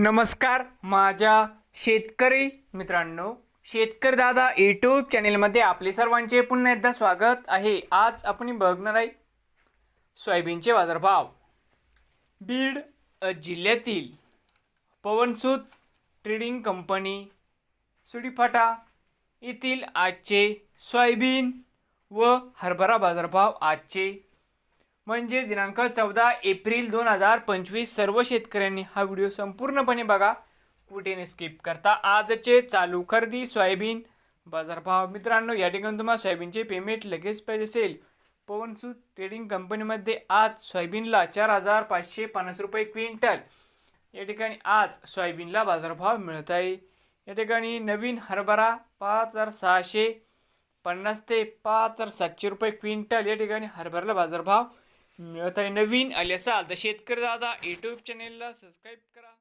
नमस्कार माझ्या शेतकरी मित्रांनो शेतकरी दादा यूट्यूब चॅनेलमध्ये आपले सर्वांचे पुन्हा एकदा स्वागत आहे. आज आपण बघणार आहे सोयाबीनचे बाजारभाव. बीड जिल्ह्यातील पवनसूत ट्रेडिंग कंपनी सुडीफाटा येथील आजचे सोयाबीन व हरभरा बाजारभाव आजचे म्हणजे दिनांक चौदा एप्रिल दोन हजार पंचवीस सर्व शेतकऱ्यांनी हा व्हिडिओ संपूर्णपणे बघा. कुठे न स्किप करता आजचे चालू खरेदी सोयाबीन बाजारभाव. मित्रांनो या ठिकाणी तुम्हाला सोयाबीनचे पेमेंट लगेच पाहिजे असेल. पवनसूत ट्रेडिंग कंपनीमध्ये आज सोयाबीनला चार हजार पाचशे पन्नास रुपये क्विंटल. या ठिकाणी आज सोयाबीनला बाजारभाव मिळत आहे. या ठिकाणी नवीन हरभरा पाच हजार सहाशे पन्नास ते पाच हजार सातशे रुपये क्विंटल या ठिकाणी हरभऱ्याला बाजारभाव मिळत आहे नवीन आले असाल तर शेतकरी दादा यूट्यूब चॅनेलला सबस्क्राईब करा.